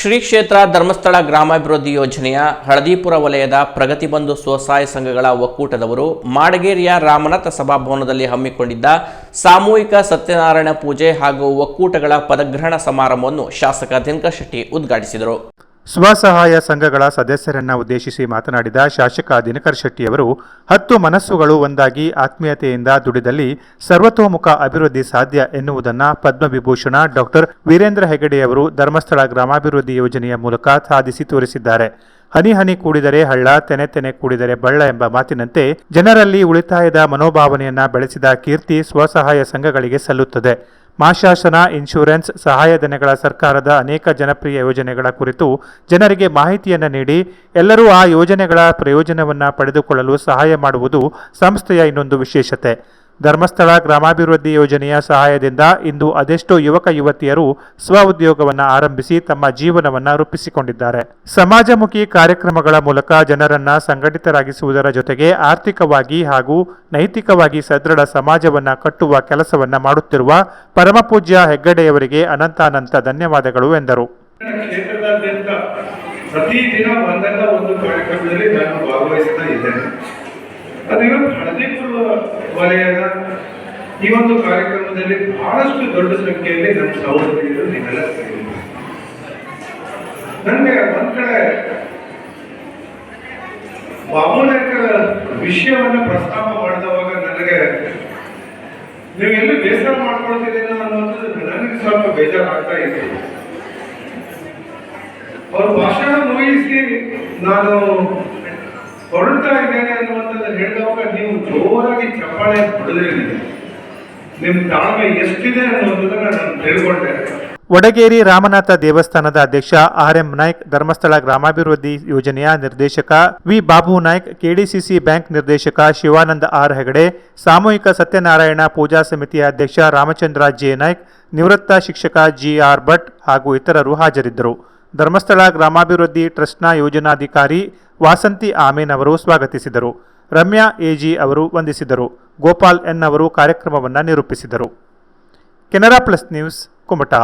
ಶ್ರೀ ಕ್ಷೇತ್ರ ಧರ್ಮಸ್ಥಳ ಗ್ರಾಮಾಭಿವೃದ್ಧಿ ಯೋಜನೆಯ ಹಳದಿಪುರ ವಲಯದ ಪ್ರಗತಿಬಂಧು ಸ್ವಸಹಾಯ ಸಂಘಗಳ ಒಕ್ಕೂಟದವರು ಮಾಡಗೇರಿಯ ರಾಮನಾಥ ಸಭಾಭವನದಲ್ಲಿ ಹಮ್ಮಿಕೊಂಡಿದ್ದ ಸಾಮೂಹಿಕ ಸತ್ಯನಾರಾಯಣ ಪೂಜೆ ಹಾಗೂ ಒಕ್ಕೂಟಗಳ ಪದಗ್ರಹಣ ಸಮಾರಂಭವನ್ನು ಶಾಸಕ ದಿನಕರ್ ಶೆಟ್ಟಿ ಉದ್ಘಾಟಿಸಿದರು. ಸ್ವಸಹಾಯ ಸಂಘಗಳ ಸದಸ್ಯರನ್ನ ಉದ್ದೇಶಿಸಿ ಮಾತನಾಡಿದ ಶಾಸಕ ದಿನಕರ್ ಶೆಟ್ಟಿಯವರು, ಹತ್ತು ಮನಸ್ಸುಗಳು ಒಂದಾಗಿ ಆತ್ಮೀಯತೆಯಿಂದ ದುಡಿದಲ್ಲಿ ಸರ್ವತೋಮುಖ ಅಭಿವೃದ್ಧಿ ಸಾಧ್ಯ ಎನ್ನುವುದನ್ನು ಪದ್ಮವಿಭೂಷಣ ಡಾಕ್ಟರ್ ವೀರೇಂದ್ರ ಹೆಗಡೆಯವರು ಧರ್ಮಸ್ಥಳ ಗ್ರಾಮಾಭಿವೃದ್ಧಿ ಯೋಜನೆಯ ಮೂಲಕ ಸಾಧಿಸಿ ತೋರಿಸಿದ್ದಾರೆ. ಹನಿ ಹನಿ ಕೂಡಿದರೆ ಹಳ್ಳ, ತೆನೆ ತೆನೆ ಕೂಡಿದರೆ ಬಳ್ಳ ಎಂಬ ಮಾತಿನಂತೆ ಜನರಲ್ಲಿ ಉಳಿತಾಯದ ಮನೋಭಾವನೆಯನ್ನ ಬೆಳೆಸಿದ ಕೀರ್ತಿ ಸ್ವಸಹಾಯ ಸಂಘಗಳಿಗೆ ಸಲ್ಲುತ್ತದೆ. ಮಾಶಾಸನ ಇನ್ಶೂರೆನ್ಸ್ ಸಹಾಯಧನಗಳ ಸರ್ಕಾರದ ಅನೇಕ ಜನಪ್ರಿಯ ಯೋಜನೆಗಳ ಕುರಿತು ಜನರಿಗೆ ಮಾಹಿತಿಯನ್ನು ನೀಡಿ ಎಲ್ಲರೂ ಆ ಯೋಜನೆಗಳ ಪ್ರಯೋಜನವನ್ನು ಪಡೆದುಕೊಳ್ಳಲು ಸಹಾಯ ಮಾಡುವುದು ಸಂಸ್ಥೆಯ ಇನ್ನೊಂದು ವಿಶೇಷತೆ. ಧರ್ಮಸ್ಥಳ ಗ್ರಾಮಾಭಿವೃದ್ಧಿ ಯೋಜನೆಯ ಸಹಾಯದಿಂದ ಇಂದು ಅದೆಷ್ಟೋ ಯುವಕ ಯುವತಿಯರು ಸ್ವ ಉದ್ಯೋಗವನ್ನು ಆರಂಭಿಸಿ ತಮ್ಮ ಜೀವನವನ್ನು ರೂಪಿಸಿಕೊಂಡಿದ್ದಾರೆ. ಸಮಾಜಮುಖಿ ಕಾರ್ಯಕ್ರಮಗಳ ಮೂಲಕ ಜನರನ್ನ ಸಂಘಟಿತರಾಗಿಸುವುದರ ಜೊತೆಗೆ ಆರ್ಥಿಕವಾಗಿ ಹಾಗೂ ನೈತಿಕವಾಗಿ ಸದೃಢ ಸಮಾಜವನ್ನು ಕಟ್ಟುವ ಕೆಲಸವನ್ನ ಮಾಡುತ್ತಿರುವ ಪರಮಪೂಜ್ಯ ಹೆಗ್ಗಡೆಯವರಿಗೆ ಅನಂತಾನಂತ ಧನ್ಯವಾದಗಳು ಎಂದರು. ಪ್ರತಿದಿನ ಒಂದಲ್ಲ ಒಂದು ಕಾರ್ಯಕ್ರಮದಲ್ಲಿ ನಾನು ಭಾಗವಹಿಸ್ತಾ ಇದ್ದೇನೆ. ಅದು ಹಳದಿ ಹಳದಿಪುರ ವಲಯದ ಈ ಒಂದು ಕಾರ್ಯಕ್ರಮದಲ್ಲಿ ಬಹಳಷ್ಟು ದೊಡ್ಡ ಸಂಖ್ಯೆಯಲ್ಲಿ ನಮ್ಮ ಸಹೋದರಿಯರು ನೀವೆಲ್ಲ ಸೇರಿದ್ದೀರಿ. ನನಗೆ ಒಂದ್ ಕಡೆ ಬಾಬುನಾಯಕರ ವಿಷಯವನ್ನು ಪ್ರಸ್ತಾಪ ಮಾಡಿದವಾಗ ನನಗೆ ನೀವು ಎಲ್ಲಿ ಬೇಸರ ಮಾಡ್ಕೊಳ್ತಿದ್ದೀನ ಅನ್ನೋದು ನನಗೆ ಸ್ವಲ್ಪ ಬೇಜಾರಾಗ್ತಾ ಇದೆ ಅವ್ರ ಭಾಷಣ ಮುಗಿಸಿ ನಾನು ಹೊರಡ್ತಾ ಇದ್ದೇನೆ ಅನ್ನುವಂಥದ್ದು ಹೇಳುವಾಗ ನೀವು ಜೋರಾಗಿ ಚಪ್ಪಾಳೆ ಹೊಡೆದ್ರಿ. ನಿಮ್ಮ ತಾಳ್ಮೆ ಎಷ್ಟಿದೆ ಅನ್ನೋದನ್ನ ನಾನು ತಿಳ್ಕೊಂಡೆ. ವಡಗೇರಿ ರಾಮನಾಥ ದೇವಸ್ಥಾನದ ಅಧ್ಯಕ್ಷ ಆರ್ ಎಂ ನಾಯ್ಕ್ ಧರ್ಮಸ್ಥಳ ಗ್ರಾಮಾಭಿವೃದ್ಧಿ ಯೋಜನೆಯ ನಿರ್ದೇಶಕ V Babu Naik, KDCC bank ನಿರ್ದೇಶಕ ಶಿವಾನಂದ ಆರ್ ಹೆಗಡೆ, ಸಾಮೂಹಿಕ ಸತ್ಯನಾರಾಯಣ ಪೂಜಾ ಸಮಿತಿಯ ಅಧ್ಯಕ್ಷ ರಾಮಚಂದ್ರ ಜೆ ನಾಯ್ಕ್, ನಿವೃತ್ತ ಶಿಕ್ಷಕ ಜಿ ಆರ್ ಭಟ್ ಹಾಗೂ ಇತರರು ಹಾಜರಿದ್ದರು. ಧರ್ಮಸ್ಥಳ ಗ್ರಾಮಾಭಿವೃದ್ಧಿ ಟ್ರಸ್ಟ್ನ ಯೋಜನಾಧಿಕಾರಿ ವಾಸಂತಿ ಆಮೇನ್ ಅವರು ಸ್ವಾಗತಿಸಿದರು. ರಮ್ಯಾ ಎಜಿ ಅವರು ವಂದಿಸಿದರು. ಗೋಪಾಲ್ ಎನ್ ಅವರು ಕಾರ್ಯಕ್ರಮವನ್ನು ನಿರೂಪಿಸಿದರು. Canara plus news, Kumta.